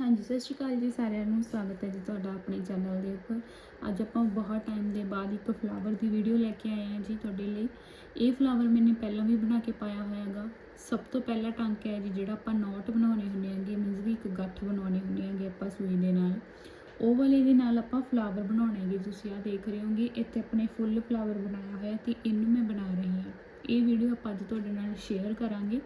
ਹਾਂਜੀ, ਸਤਿ ਸ਼੍ਰੀ ਅਕਾਲ ਜੀ ਸਾਰਿਆਂ ਨੂੰ। ਸਵਾਗਤ ਹੈ ਜੀ ਤੁਹਾਡਾ ਆਪਣੇ ਚੈਨਲ ਦੇ ਉੱਪਰ। ਅੱਜ ਆਪਾਂ ਬਹੁਤ ਟਾਈਮ ਦੇ ਬਾਅਦ ਇੱਕ ਫਲਾਵਰ ਦੀ ਵੀਡੀਓ ਲੈ ਕੇ ਆਏ ਹਾਂ ਜੀ ਤੁਹਾਡੇ ਲਈ। ਇਹ ਫਲਾਵਰ ਮੈਨੇ ਪਹਿਲਾਂ ਵੀ ਬਣਾ ਕੇ ਪਾਇਆ ਹੋਇਆ ਹੈਗਾ। ਸਭ ਤੋਂ ਪਹਿਲਾ ਟਾਂਕਾ ਹੈ ਜੀ ਜਿਹੜਾ ਆਪਾਂ ਨੋਟ ਬਣਾਉਣੇ ਹੁੰਦੇ ਹੈਗੇ ਮੀਨਸ ਵੀ ਇੱਕ ਗੱਠ ਬਣਾਉਣੇ ਹੁੰਦੇ ਹੈਗੇ ਆਪਾਂ ਸੂਈ ਦੇ ਨਾਲ। ਉਹ ਵਾਲੇ ਦੇ ਨਾਲ ਆਪਾਂ ਫਲਾਵਰ ਬਣਾਉਣੇ ਹੈਗੇ। ਤੁਸੀਂ ਆ ਦੇਖ ਰਹੇ ਹੋਗੇ, ਇੱਥੇ ਆਪਣੇ ਫੁੱਲ ਫਲਾਵਰ ਬਣਾਇਆ ਹੋਇਆ ਤੇ ਇਹਨੂੰ ਮੈਂ ਬਣਾ ਰਹੀ ਹਾਂ। ਇਹ ਵੀਡੀਓ ਆਪਾਂ ਅੱਜ ਤੁਹਾਡੇ ਨਾਲ ਸ਼ੇਅਰ ਕਰਾਂਗੇ।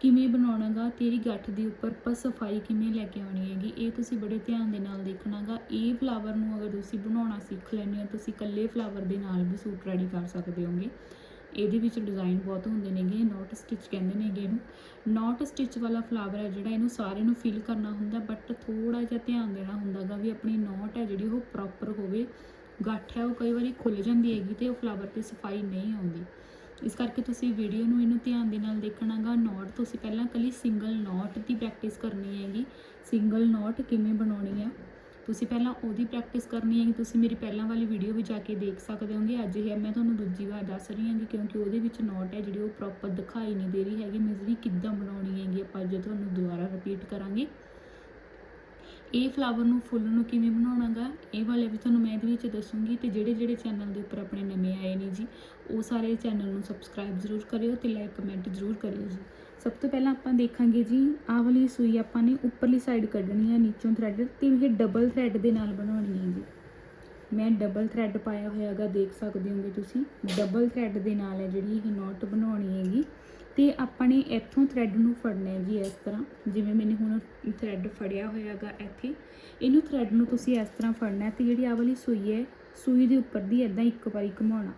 ਕਿਵੇਂ ਬਣਾਉਣਾਗਾ, ਤੇਰੀ ਗੱਠ ਦੇ ਉੱਪਰ ਆਪਾਂ ਸਫ਼ਾਈ ਕਿਵੇਂ ਲੈ ਕੇ ਆਉਣੀ ਹੈਗੀ, ਇਹ ਤੁਸੀਂ ਬੜੇ ਧਿਆਨ ਦੇ ਨਾਲ ਦੇਖਣਾਗਾ। ਇਹ ਫਲਾਵਰ ਨੂੰ ਅਗਰ ਤੁਸੀਂ ਬਣਾਉਣਾ ਸਿੱਖ ਲੈਂਦੇ ਹੋ, ਤੁਸੀਂ ਇਕੱਲੇ ਫਲਾਵਰ ਦੇ ਨਾਲ ਵੀ ਸੂਟ ਰੈਡੀ ਕਰ ਸਕਦੇ ਹੋਗੇ। ਇਹਦੇ ਵਿੱਚ ਡਿਜ਼ਾਈਨ ਬਹੁਤ ਹੁੰਦੇ ਨੇਗੇ ਨੋਟ ਸਟਿਚ ਕਹਿੰਦੇ ਨੇਗੇ ਇਹਨੂੰ। ਨੋਟ ਸਟਿਚ ਵਾਲਾ ਫਲਾਵਰ ਹੈ ਜਿਹੜਾ, ਇਹਨੂੰ ਸਾਰੇ ਨੂੰ ਫਿਲ ਕਰਨਾ ਹੁੰਦਾ ਬਟ ਥੋੜਾ ਜਿਹਾ ਧਿਆਨ ਦੇਣਾ ਹੁੰਦਾਗਾ ਵੀ ਆਪਣੀ ਨੋਟ ਹੈ ਜਿਹੜੀ, ਉਹ ਪ੍ਰੋਪਰ ਹੋਵੇ। ਗੱਠ ਹੈ, ਉਹ ਕਈ ਵਾਰੀ ਖੁੱਲ ਜਾਂਦੀ ਹੈਗੀ ਤੇ ਉਹ ਫਲਾਵਰ ਤੇ ਸਫ਼ਾਈ ਨਹੀਂ ਆਉਂਦੀ। ਇਸ ਕਰਕੇ ਤੁਸੀਂ ਵੀਡੀਓ ਨੂੰ ਇਹਨੂੰ ਧਿਆਨ ਦੇ ਨਾਲ ਦੇਖਣਾਗਾ ਨੋਟ ਤੁਸੀਂ ਪਹਿਲਾਂ ਕੱਲੀ ਸਿੰਗਲ ਨੋਟ ਦੀ ਪ੍ਰੈਕਟਿਸ ਕਰਨੀ ਹੈਗੀ। ਸਿੰਗਲ ਨੋਟ ਕਿਵੇਂ ਬਣਾਉਣੀ ਆ? ਤੁਸੀਂ ਪਹਿਲਾਂ ਉਹਦੀ ਪ੍ਰੈਕਟਿਸ ਕਰਨੀ ਹੈਗੀ। ਤੁਸੀਂ ਮੇਰੀ ਪਹਿਲਾਂ ਵਾਲੀ ਵੀਡੀਓ ਵੀ ਜਾ ਕੇ ਦੇਖ ਸਕਦੇ ਹੋਗੇ। ਅੱਜ ਇਹ ਮੈਂ ਤੁਹਾਨੂੰ ਦੂਜੀ ਵਾਰ ਦੱਸ ਰਹੀ ਹਾਂਗੀ ਕਿਉਂਕਿ ਉਹਦੇ ਵਿੱਚ ਨੋਟ ਹੈ ਜਿਹੜੀ ਉਹ ਪ੍ਰੋਪਰ ਦਿਖਾਈ ਨਹੀਂ ਦੇ ਰਹੀ ਹੈਗੀ। ਮੀਨਸ ਵੀ ਕਿੱਦਾਂ ਬਣਾਉਣੀ ਹੈਗੀ ਆਪਾਂ ਅੱਜ ਤੁਹਾਨੂੰ ਦੁਬਾਰਾ ਰਿਪੀਟ ਕਰਾਂਗੇ। ਇਹ ਫਲਾਵਰ ਨੂੰ ਫੁੱਲ ਨੂੰ ਕਿਵੇਂ ਬਣਾਉਣਾਗਾ? ਇਹ ਵਾਲੇ ਵੀ ਤੁਹਾਨੂੰ ਮੈਂ ਇਹਦੇ ਵਿੱਚ ਦੱਸੂੰਗੀ ਤੇ ਜਿਹੜੇ ਜਿਹੜੇ ਚੈਨਲ ਦੇ ਉੱਪਰ ਆਪਣੇ ਨਵੇਂ ਆਏ ਨੇ ਜੀ, ਉਹ ਸਾਰੇ ਚੈਨਲ ਨੂੰ ਸਬਸਕ੍ਰਾਈਬ ਜ਼ਰੂਰ ਕਰਿਓ ਤੇ ਲਾਈਕ ਕਮੈਂਟ ਜ਼ਰੂਰ ਕਰਿਓ ਜੀ। ਸਭ ਤੋਂ ਪਹਿਲਾਂ ਆਪਾਂ ਦੇਖਾਂਗੇ ਜੀ, ਆਹ ਵਾਲੀ ਸੂਈ ਆਪਾਂ ਨੇ ਉੱਪਰਲੀ ਸਾਈਡ ਕੱਢਣੀ ਆ, ਨੀਚੋਂ ਥ੍ਰੈਡ ਤੇ ਇਹ ਡਬਲ ਥ੍ਰੈਡ ਦੇ ਨਾਲ ਬਣਾਉਣੀ ਹੈ ਜੀ। ਮੈਂ ਡਬਲ ਥਰੈਡ ਪਾਇਆ ਹੋਇਆ ਹੈਗਾ ਦੇਖ ਸਕਦੇ ਹੋਗੇ ਤੁਸੀਂ। ਡਬਲ ਥ੍ਰੈਡ ਦੇ ਨਾਲ ਹੈ ਜਿਹੜੀ ਇਹ ਨੋਟ ਬਣਾਉਣੀ ਹੈਗੀ। ਤੇ ਆਪਾਂ ਨੇ ਇੱਥੋਂ ਥਰੈਡ ਨੂੰ ਫੜਨਾ ਹੈ ਜੀ ਇਸ ਤਰ੍ਹਾਂ। ਜਿਵੇਂ ਮੈਨੇ ਹੁਣ ਥ੍ਰੈਡ ਫੜਿਆ ਹੋਇਆ ਹੈਗਾ ਇੱਥੇ। ਇਹਨੂੰ ਥਰੈਡ ਨੂੰ ਤੁਸੀਂ ਇਸ ਤਰ੍ਹਾਂ ਫੜਨਾ ਹੈ ਤੇ ਜਿਹੜੀ ਆਹ ਵਾਲੀ ਸੂਈ ਹੈ, ਸੂਈ ਦੇ ਉੱਪਰ ਦੀ ਇਦਾਂ ਇੱਕ ਵਾਰੀ ਘੁਮਾਉਣਾ।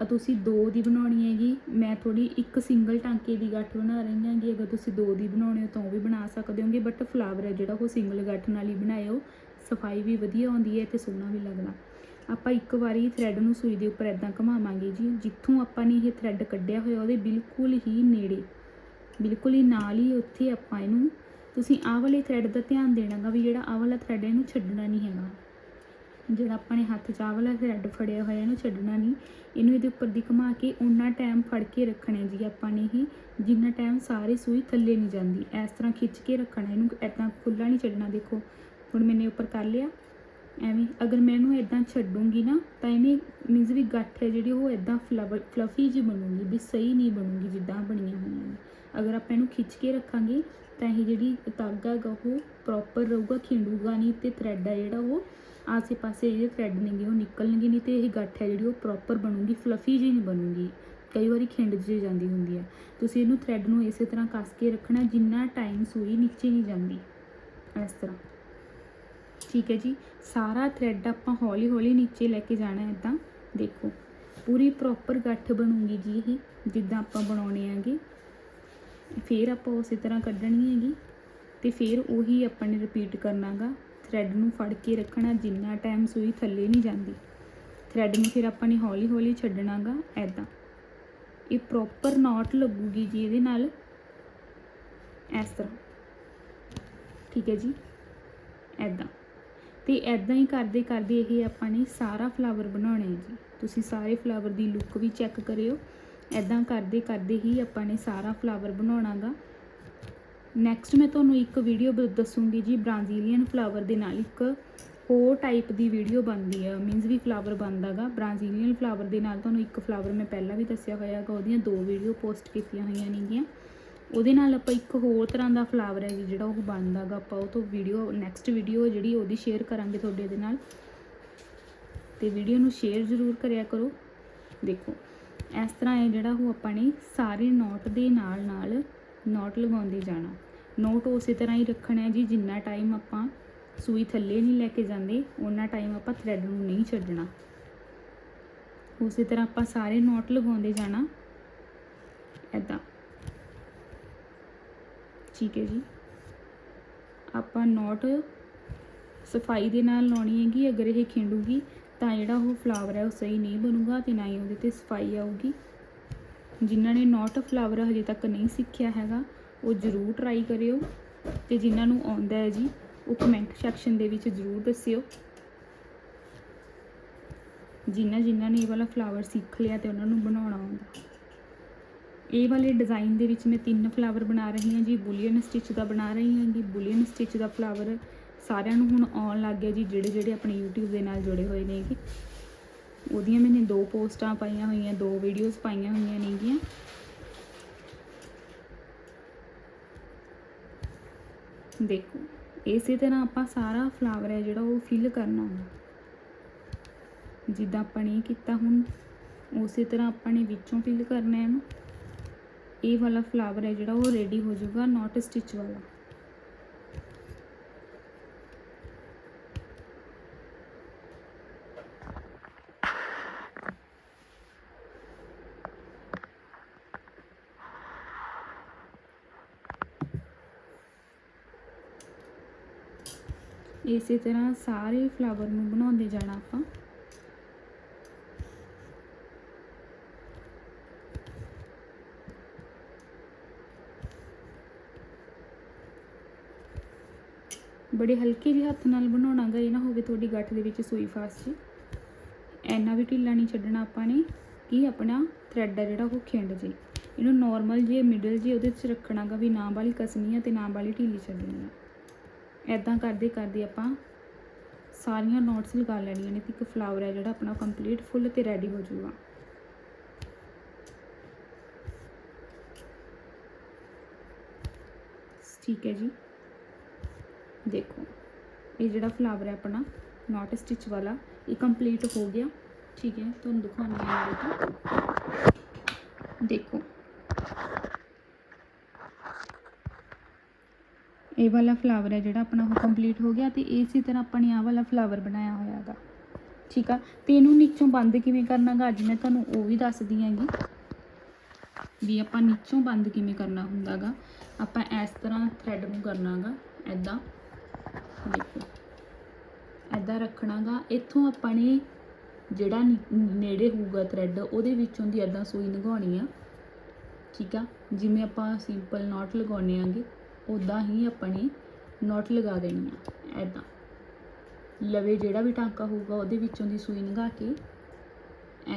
ਆ ਤੁਸੀਂ ਦੋ ਦੀ ਬਣਾਉਣੀ ਹੈਗੀ। ਮੈਂ ਥੋੜੀ ਇੱਕ ਸਿੰਗਲ ਟਾਂਕੇ ਦੀ ਗੱਠ ਬਣਾ ਰਹੀ ਹਾਂਗੀ। ਅਗਰ ਤੁਸੀਂ ਦੋ ਦੀ ਬਣਾਉਣੇ ਹੋ ਤਾਂ ਉਹ ਵੀ ਬਣਾ ਸਕਦੇ ਹੋਗੇ। ਬਟ ਫਲਾਵਰ ਹੈ ਜਿਹੜਾ ਉਹ ਸਿੰਗਲ ਗੱਠ ਨਾਲ ਹੀ ਬਣਾਇਓ। ਸਫ਼ਾਈ ਵੀ ਵਧੀਆ ਆਉਂਦੀ ਹੈ ਤੇ ਸੋਹਣਾ ਵੀ ਲੱਗਦਾ। ਆਪਾਂ ਇੱਕ ਵਾਰੀ ਥ੍ਰੈਡ ਨੂੰ ਸੂਈ ਦੇ ਉੱਪਰ ਇਦਾਂ ਘੁਮਾਵਾਂਗੇ ਜੀ। ਜਿੱਥੋਂ ਆਪਾਂ ਨੇ ਇਹ ਥ੍ਰੈਡ ਕੱਢਿਆ ਹੋਇਆ ਉਹਦੇ ਬਿਲਕੁਲ ਹੀ ਨੇੜੇ, ਬਿਲਕੁਲ ਹੀ ਨਾਲ ਹੀ ਉੱਥੇ ਆਪਾਂ ਇਹਨੂੰ, ਤੁਸੀਂ ਆਹ ਵਾਲੇ ਥ੍ਰੈਡ ਦਾ ਧਿਆਨ ਦੇਣਾਗਾ ਵੀ ਜਿਹੜਾ ਆਹ ਵਾਲਾ ਥ੍ਰੈਡ ਇਹਨੂੰ ਛੱਡਣਾ ਨਹੀਂ ਹੈਗਾ। ਜਿਹੜਾ ਆਪਾਂ ਨੇ ਹੱਥ 'ਚ ਆਹ ਵਾਲਾ ਥ੍ਰੈਡ ਫੜਿਆ ਹੋਇਆ ਇਹਨੂੰ ਛੱਡਣਾ ਨਹੀਂ। ਇਹਨੂੰ ਇਹਦੇ ਉੱਪਰ ਦੀ ਘੁਮਾ ਕੇ ਉਨਾ ਟਾਈਮ ਫੜ ਕੇ ਰੱਖਣਾ ਜੀ ਆਪਾਂ ਨੇ ਇਹ, ਜਿੰਨਾ ਟਾਈਮ ਸਾਰੀ ਸੂਈ ਥੱਲੇ ਨਹੀਂ ਜਾਂਦੀ। ਇਸ ਤਰ੍ਹਾਂ ਖਿੱਚ ਕੇ ਰੱਖਣਾ ਇਹਨੂੰ ਇਦਾਂ ਖੁੱਲਾ ਨਹੀਂ ਛੱਡਣਾ ਦੇਖੋ। ਹੁਣ ਮੈਨੇ ਉੱਪਰ ਕਰ ਲਿਆ। ਐਵੇਂ ਅਗਰ ਮੈਂ ਇਹਨੂੰ ਇਦਾਂ ਛੱਡੂੰਗੀ ਨਾ, ਤਾਂ ਇਹਨੇ ਮੀਨਸ ਵੀ ਗੱਠ ਹੈ ਜਿਹੜੀ ਉਹ ਇਦਾਂ ਫਲਵਰ ਫਲਫੀ ਜਿਹੀ ਬਣੂਗੀ ਵੀ ਸਹੀ ਨਹੀਂ ਬਣੂਗੀ ਜਿੱਦਾਂ ਬਣੀਆਂ ਹੋਈਆਂ ਨੇ। ਅਗਰ ਆਪਾਂ ਇਹਨੂੰ ਖਿੱਚ ਕੇ ਰੱਖਾਂਗੇ, ਤਾਂ ਇਹ ਜਿਹੜੀ ਤਾਗਾ ਹੈਗਾ ਉਹ ਪ੍ਰੋਪਰ ਰਹੂਗਾ, ਖਿੰਡੂਗਾ ਨਹੀਂ ਤੇ ਥ੍ਰੈਡ ਆ ਜਿਹੜਾ ਉਹ ਆਸੇ ਪਾਸੇ ਇਹਦੇ ਥ੍ਰੈਡ ਨੇਗੇ, ਉਹ ਨਿਕਲਣਗੇ ਨਹੀਂ ਤੇ ਇਹ ਗੱਠ ਹੈ ਜਿਹੜੀ ਉਹ ਪ੍ਰੋਪਰ ਬਣੂਗੀ ਫਲਫੀ ਜਿਹੀ ਨਹੀਂ ਬਣੂਗੀ। ਕਈ ਵਾਰੀ ਖਿੰਡ ਜਿਹੀ ਜਾਂਦੀ ਹੁੰਦੀ ਹੈ। ਤੁਸੀਂ ਇਹਨੂੰ ਥ੍ਰੈਡ ਨੂੰ ਇਸੇ ਤਰ੍ਹਾਂ ਕੱਸ ਕੇ ਰੱਖਣਾ ਜਿੰਨਾ ਟਾਈਮ ਸੂਈ ਨੀਚੇ ਨਹੀਂ ਜਾਂਦੀ। ਇਸ ਤਰ੍ਹਾਂ। ਠੀਕ ਹੈ ਜੀ। ਸਾਰਾ ਥ੍ਰੈਡ ਆਪਾਂ ਹੌਲੀ ਹੌਲੀ ਨੀਚੇ ਲੈ ਕੇ ਜਾਣਾ ਹੈ ਇਦਾਂ। ਦੇਖੋ, ਪੂਰੀ ਪ੍ਰੋਪਰ ਗੱਠ ਬਣੂਗੀ ਜੀ ਇਹ, ਜਿੱਦਾਂ ਆਪਾਂ ਬਣਾਉਣੇ ਆਂਗੇ ਫਿਰ ਆਪਾਂ ਉਸੇ ਤਰ੍ਹਾਂ ਕੱਢਣੀ ਹੈਗੀ। ਤੇ ਫਿਰ ਉਹੀ ਆਪਾਂ ਨੇ ਰਿਪੀਟ ਕਰਨਾਗਾ। ਥ੍ਰੈਡ ਨੂੰ ਫੜ ਕੇ ਰੱਖਣਾ ਜਿੰਨਾ ਟਾਈਮ ਸੂਈ ਥੱਲੇ ਨਹੀਂ ਜਾਂਦੀ। ਥ੍ਰੈਡ ਨੂੰ ਫਿਰ ਆਪਾਂ ਨੇ ਹੌਲੀ ਹੌਲੀ ਛੱਡਣਾਗਾ ਐਦਾਂ ਇਹ ਪ੍ਰੋਪਰ ਨਾਟ ਲੱਗੂਗੀ ਜੀ ਇਹਦੇ ਨਾਲ। ਇਸ ਤਰ੍ਹਾਂ। ਠੀਕ ਹੈ ਜੀ। ਐਦਾਂ ਤੇ ਐਦਾਂ ਹੀ ਕਰਦੇ ਕਰਦੇ ਇਹ ਆਪਾਂ ਨੇ ਸਾਰਾ ਫਲਾਵਰ ਬਣਾਉਣਾ ਹੈ ਜੀ। ਤੁਸੀਂ ਸਾਰੇ ਫਲਾਵਰ ਦੀ ਲੁੱਕ ਵੀ ਚੈੱਕ ਕਰਿਓ। ਐਦਾਂ ਕਰਦੇ ਕਰਦੇ ਹੀ ਆਪਾਂ ਨੇ ਸਾਰਾ ਫਲਾਵਰ ਬਣਾਉਣਾਗਾ। ਨੈਕਸਟ ਮੈਂ ਤੁਹਾਨੂੰ ਇੱਕ ਵੀਡੀਓ ਦੱਸੂੰਗੀ ਜੀ ਬ੍ਰਾਜ਼ੀਲੀਅਨ ਫਲਾਵਰ ਦੇ ਨਾਲ ਇੱਕ ਹੋਰ ਟਾਈਪ ਦੀ ਵੀਡੀਓ ਬਣਦੀ ਹੈ ਮੀਨਸ ਵੀ ਫਲਾਵਰ ਬਣਦਾਗਾ। ਬ੍ਰਾਜ਼ੀਲੀਅਨ ਫਲਾਵਰ ਦੇ ਨਾਲ ਤੁਹਾਨੂੰ ਇੱਕ ਫਲਾਵਰ ਮੈਂ ਪਹਿਲਾਂ ਵੀ ਦੱਸਿਆ ਹੋਇਆ ਹੈਗਾ ਉਹਦੀਆਂ ਦੋ ਵੀਡੀਓ ਪੋਸਟ ਕੀਤੀਆਂ ਹੋਈਆਂ ਨੇਗੀਆਂ। ਉਹਦੇ ਨਾਲ ਆਪਾਂ ਇੱਕ ਹੋਰ ਤਰ੍ਹਾਂ ਦਾ ਫਲਾਵਰ ਹੈ ਜੀ, ਜਿਹੜਾ ਉਹ ਬਣਦਾਗਾ ਆਪਾਂ, ਉਹ ਤੋਂ ਵੀਡੀਓ ਨੈਕਸਟ ਵੀਡੀਓ ਜਿਹੜੀ ਉਹਦੀ ਸ਼ੇਅਰ ਕਰਾਂਗੇ ਤੁਹਾਡੇ ਦੇ ਨਾਲ। ਤੇ ਵੀਡੀਓ ਨੂੰ ਸ਼ੇਅਰ ਜ਼ਰੂਰ ਕਰਿਆ ਕਰੋ। ਦੇਖੋ, ਇਸ ਤਰ੍ਹਾਂ ਇਹ ਜਿਹੜਾ ਉਹ ਆਪਾਂ ਨੇ ਸਾਰੇ ਨੋਟ ਦੇ ਨਾਲ ਨਾਲ ਨੋਟ ਲਗਾਉਂਦੇ ਜਾਣਾ। ਨੋਟ ਉਸੇ ਤਰ੍ਹਾਂ ਹੀ ਰੱਖਣਾ ਹੈ ਜੀ, ਜਿੰਨਾ ਟਾਈਮ ਆਪਾਂ ਸੂਈ ਥੱਲੇ ਨਹੀਂ ਲੈ ਕੇ ਜਾਂਦੇ ਉਹਨਾਂ ਟਾਈਮ ਆਪਾਂ ਥ੍ਰੈਡ ਨੂੰ ਨਹੀਂ ਛੱਡਣਾ। ਉਸੇ ਤਰ੍ਹਾਂ ਆਪਾਂ ਸਾਰੇ ਨੋਟ ਲਗਾਉਂਦੇ ਜਾਣਾ। ਐਦਾਂ ਠੀਕ ਹੈ ਜੀ। ਆਪਾਂ ਨੋਟ ਸਫ਼ਾਈ ਦੇ ਨਾਲ ਲਾਉਣੀ ਹੈਗੀ, ਅਗਰ ਇਹ ਖਿੰਡੂਗੀ, ਤਾਂ ਜਿਹੜਾ ਉਹ ਫਲਾਵਰ ਹੈ ਉਹ ਸਹੀ ਨਹੀਂ ਬਣੂਗਾ ਤੇ ਨਾ ਹੀ ਉਹਦੇ ਤੇ ਸਫ਼ਾਈ ਆਊਗੀ। ਜਿਨ੍ਹਾਂ ਨੇ ਨੋਟ ਫਲਾਵਰ ਹਜੇ ਤੱਕ ਨਹੀਂ ਸਿੱਖਿਆ ਹੈਗਾ, ਉਹ ਜ਼ਰੂਰ ਟਰਾਈ ਕਰਿਓ। ਤੇ ਜਿਨ੍ਹਾਂ ਨੂੰ ਆਉਂਦਾ ਹੈ ਜੀ, ਉਹ ਕਮੈਂਟ ਸੈਕਸ਼ਨ ਦੇ ਵਿੱਚ ਜ਼ਰੂਰ ਦੱਸਿਓ। ਜਿਨ੍ਹਾਂ ਜਿਨ੍ਹਾਂ ਨੇ ਇਹ ਵਾਲਾ ਫਲਾਵਰ ਸਿੱਖ ਲਿਆ ਤੇ ਉਹਨਾਂ ਨੂੰ ਬਣਾਉਣਾ ਆਉਂਦਾ। ਇਹ ਵਾਲੇ ਡਿਜ਼ਾਈਨ ਦੇ ਵਿੱਚ ਮੈਂ ਤਿੰਨ ਫਲਾਵਰ ਬਣਾ ਰਹੀ ਹਾਂ ਜੀ, ਬੁਲੀਅਨ ਸਟਿਚ ਦਾ ਬਣਾ ਰਹੀ ਹਾਂ ਜੀ। ਬੁਲੀਅਨ ਸਟਿਚ ਦਾ ਫਲਾਵਰ ਸਾਰਿਆਂ ਨੂੰ ਹੁਣ ਆਉਣ ਲੱਗ ਗਿਆ ਜੀ, ਜਿਹੜੇ ਜਿਹੜੇ ਆਪਣੇ YouTube ਦੇ ਨਾਲ ਜੁੜੇ ਹੋਏ ਨੇਗੇ ਉਹਦੀਆਂ ਮੈਨੇ ਦੋ ਪੋਸਟਾਂ ਪਾਈਆਂ ਹੋਈਆਂ, ਦੋ ਵੀਡੀਓਜ਼ ਪਾਈਆਂ ਹੋਈਆਂ ਨੇਗੀਆਂ ਦੇਖੋ, ਇਸੇ ਤਰ੍ਹਾਂ ਆਪਾਂ ਸਾਰਾ ਫਲਾਵਰ ਹੈ ਜਿਹੜਾ ਉਹ ਫਿਲ ਕਰਨਾ ਹੈ ਜਿੱਦਾਂ ਆਪਾਂ ਨੇ ਕੀਤਾ ਹੁਣ, ਉਸੇ ਤਰ੍ਹਾਂ ਆਪਾਂ ਨੇ ਵਿੱਚੋਂ ਫਿਲ ਕਰਨਾ ਹੈ ਇਹਨੂੰ। ਇਹ ਵਾਲਾ ਫਲਾਵਰ ਹੈ ਜਿਹੜਾ ਉਹ ਰੈਡੀ ਹੋ ਜਾਊਗਾ ਨਾਟ ਸਟਿਚ ਵਾਲਾ। ਇਸੇ ਤਰ੍ਹਾਂ ਸਾਰੇ ਫਲਾਵਰ ਨੂੰ ਬਣਾਉਂਦੇ ਜਾਣਾ ਆਪਾਂ। ਬੜੇ ਹਲਕੇ ਜਿਹੇ ਹੱਥ ਨਾਲ ਬਣਾਉਣਾ ਗਾ ਇਹ ਨਾ ਹੋਵੇ ਤੁਹਾਡੀ ਗੱਠ ਦੇ ਵਿੱਚ ਸੂਈ ਫਾਸ ਜੀ। ਐਨਾ ਵੀ ਢਿੱਲਾ ਨਹੀਂ ਛੱਡਣਾ ਆਪਾਂ ਨੇ, ਕਿ ਆਪਣਾ ਥ੍ਰੈਡ ਆ ਜਿਹੜਾ ਉਹ ਖਿੰਡ ਜੇ। ਇਹਨੂੰ ਨਾਰਮਲ ਜੇ ਮਿਡਲ ਜੇ, ਉਹਦੇ 'ਚ ਰੱਖਣਾ ਗਾ ਵੀ ਨਾ ਵਾਲੀ ਕਸਣੀ ਆ ਤੇ ਨਾ ਵਾਲੀ ਢਿੱਲੀ ਛੱਡਣੀ ਆ। ਐਦਾਂ ਕਰਦੇ ਕਰਦੇ ਆਪਾਂ ਸਾਰੀਆਂ ਨੋਟਸ ਲਗਾ ਲੈਣੀਆਂ ਨੇ ਤੇ ਇੱਕ ਫਲਾਵਰ ਹੈ ਜਿਹੜਾ ਆਪਣਾ ਕੰਪਲੀਟ ਫੁੱਲ ਤੇ ਰੈਡੀ ਹੋ ਜਾਊਗਾ। ਠੀਕ ਹੈ ਜੀ। ਦੇਖੋ, ਇਹ ਜਿਹੜਾ ਫਲਾਵਰ ਹੈ ਆਪਣਾ ਨਾਟ ਸਟਿਚ ਵਾਲਾ, ਇਹ ਕੰਪਲੀਟ ਹੋ ਗਿਆ। ਠੀਕ ਹੈ, ਤੁਹਾਨੂੰ ਦਿਖਾਉਂਦੀ ਹਾਂ ਮੈਂ ਇਹ ਦੇਖੋ। ਇਹ ਵਾਲਾ ਫਲਾਵਰ ਹੈ ਜਿਹੜਾ ਆਪਣਾ ਉਹ ਕੰਪਲੀਟ ਹੋ ਗਿਆ ਤੇ ਇਸੇ ਤਰ੍ਹਾਂ ਆਪਾਂ ਨੇ ਆਹ ਵਾਲਾ ਫਲਾਵਰ ਬਣਾਇਆ ਹੋਇਆ ਹੈਗਾ ਠੀਕ ਆ? ਤੇ ਇਹਨੂੰ ਨੀਚੋਂ ਬੰਦ ਕਿਵੇਂ ਕਰਨਾਗਾ ਅੱਜ ਮੈਂ ਤੁਹਾਨੂੰ ਉਹ ਵੀ ਦੱਸਦੀ ਹੈਗੀ ਵੀ ਆਪਾਂ ਨੀਚੋਂ ਬੰਦ ਕਿਵੇਂ ਕਰਨਾ ਹੁੰਦਾਗਾ ਆਪਾਂ ਇਸ ਤਰ੍ਹਾਂ ਥ੍ਰੈਡ ਨੂੰ ਕਰਨਾਗਾ ਐਦਾਂ ਦੇਖੋ ਐਦਾਂ ਰੱਖਣਾਗਾ, ਇੱਥੋਂ ਆਪਾਂ ਨੇ ਜਿਹੜਾ ਨੇੜੇ ਹੋਊਗਾ ਥ੍ਰੈਡ ਉਹਦੇ ਵਿੱਚੋਂ ਦੀ ਐਦਾਂ ਸੂਈ ਲਗਾਉਣੀ ਆ। ਠੀਕ ਆ? ਜਿਵੇਂ ਆਪਾਂ ਸਿੰਪਲ ਨਾਟ ਲਗਾਉਣੇ ਆਂਗੇ ਉਦਾਂ ਹੀ ਆਪਾਂ ਨੇ ਨਾਟ ਲਗਾ ਦੇਣੀ ਆ ਐਦਾਂ ਲਵੇ ਜਿਹੜਾ ਵੀ ਟਾਂਕਾ ਹੋਊਗਾ, ਉਹਦੇ ਵਿੱਚੋਂ ਦੀ ਸੂਈ ਲਗਾ ਕੇ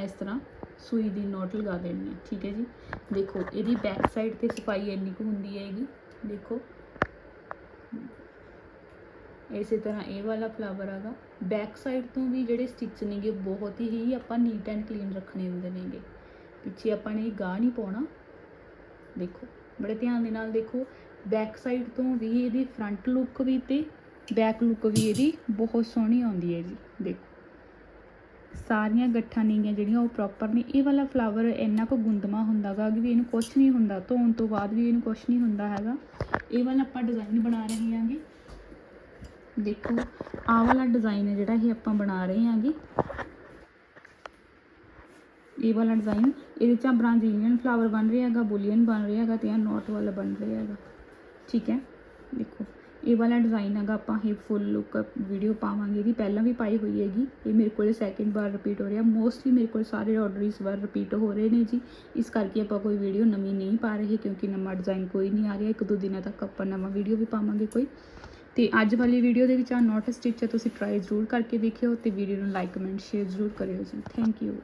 ਇਸ ਤਰ੍ਹਾਂ ਸੂਈ ਦੀ ਨੋਟ ਲਗਾ ਦੇਣੀ ਹੈ ਠੀਕ ਹੈ ਜੀ? ਦੇਖੋ, ਇਹਦੀ ਬੈਕ ਸਾਈਡ ਤੇ ਸਫ਼ਾਈ ਇੰਨੀ ਕੁ ਹੁੰਦੀ ਹੈਗੀ। ਦੇਖੋ। ਇਸੇ ਤਰ੍ਹਾਂ ਇਹ ਵਾਲਾ ਫਲਾਵਰ ਹੈਗਾ। ਬੈਕ ਸਾਈਡ ਤੋਂ ਵੀ ਜਿਹੜੇ ਸਟਿਚ ਨੇਗੇ, ਬਹੁਤ ਹੀ ਆਪਾਂ ਨੀਟ ਐਂਡ ਕਲੀਨ ਰੱਖਣੇ ਹੁੰਦੇ ਨੇਗੇ। ਪਿੱਛੇ ਆਪਾਂ ਨੇ ਗਾਹ ਨਹੀਂ ਪਾਉਣਾ। ਦੇਖੋ, ਬੜੇ ਧਿਆਨ ਦੇ ਨਾਲ ਦੇਖੋ। ਬੈਕ ਸਾਈਡ ਤੋਂ ਵੀ ਇਹਦੀ ਫਰੰਟ ਲੁੱਕ ਵੀ ਤੇ ਬੈਕ ਲੁੱਕ ਵੀ ਇਹਦੀ ਬਹੁਤ ਸੋਹਣੀ ਆਉਂਦੀ ਹੈ ਜੀ। ਦੇਖੋ, ਸਾਰੀਆਂ ਗੱਠਾਂ ਨੇਗੀਆਂ ਜਿਹੜੀਆਂ ਉਹ ਪ੍ਰੋਪਰ ਨੇ। ਇਹ ਵਾਲਾ ਫਲਾਵਰ ਇੰਨਾ ਕੁ ਗੁੰਦਮਾ ਹੁੰਦਾਗਾ ਕਿ ਵੀ ਇਹਨੂੰ ਕੁਝ ਨਹੀਂ ਹੁੰਦਾ। ਧੋਣ ਤੋਂ ਬਾਅਦ ਵੀ ਇਹਨੂੰ ਕੁਝ ਨਹੀਂ ਹੁੰਦਾ ਹੈਗਾ। ਇਹ ਵਾਲਾ ਆਪਾਂ ਡਿਜ਼ਾਈਨ ਬਣਾ ਰਹੇ ਹਾਂਗੇ। ਦੇਖੋ, ਆਹ ਵਾਲਾ ਡਿਜ਼ਾਈਨ ਹੈ ਜਿਹੜਾ ਇਹ ਆਪਾਂ ਬਣਾ ਰਹੇ ਹਾਂਗੇ। ਇਹ ਵਾਲਾ ਡਿਜ਼ਾਈਨ ਇਹਦੇ ਚ ਬ੍ਰਾਜ਼ੀਲੀਅਨ ਫਲਾਵਰ ਬਣ ਰਿਹਾ ਹੈਗਾ ਬੁਲੀਅਨ ਬਣ ਰਿਹਾ ਹੈਗਾ ਤੇ ਆ ਨੋਟ ਵਾਲਾ ਬਣ ਰਿਹਾ ਹੈਗਾ। ਠੀਕ ਹੈ? ਦੇਖੋ, ਇਹ ਵਾਲਾ ਡਿਜ਼ਾਈਨ ਹੈਗਾ, ਆਪਾਂ ਇਹ ਫੁੱਲ ਲੁੱਕ ਵੀਡੀਓ ਪਾਵਾਂਗੇ। ਇਹਦੀ ਪਹਿਲਾਂ ਵੀ ਪਾਈ ਹੋਈ ਹੈਗੀ। ਇਹ ਮੇਰੇ ਕੋਲ ਸੈਕਿੰਡ ਵਾਰ ਰਿਪੀਟ ਹੋ ਰਿਹਾ। ਮੋਸਟਲੀ ਮੇਰੇ ਕੋਲ ਸਾਰੇ ਆਰਡਰ ਇਸ ਵਾਰ ਰਿਪੀਟ ਹੋ ਰਹੇ ਨੇ ਜੀ। ਇਸ ਕਰਕੇ ਆਪਾਂ ਕੋਈ ਵੀਡੀਓ ਨਵੀਂ ਨਹੀਂ ਪਾ ਰਹੇ, ਕਿਉਂਕਿ ਨਵਾਂ ਡਿਜ਼ਾਈਨ ਕੋਈ ਨਹੀਂ ਆ ਰਿਹਾ। ਇੱਕ ਦੋ ਦਿਨਾਂ ਤੱਕ ਆਪਾਂ ਨਵਾਂ ਵੀਡੀਓ ਵੀ ਪਾਵਾਂਗੇ ਕੋਈ। ਤੇ ਅੱਜ ਵਾਲੀ ਵੀਡੀਓ ਦੇ ਵਿੱਚ ਆ ਨੋਟ ਸਟਿਚ ਤੁਸੀਂ ਟਰਾਈ ਜ਼ਰੂਰ ਕਰਕੇ ਦੇਖਿਓ ਤੇ ਵੀਡੀਓ ਨੂੰ ਲਾਈਕ ਕਮੈਂਟ ਸ਼ੇਅਰ ਜ਼ਰੂਰ ਕਰਿਓ ਜੀ। Thank you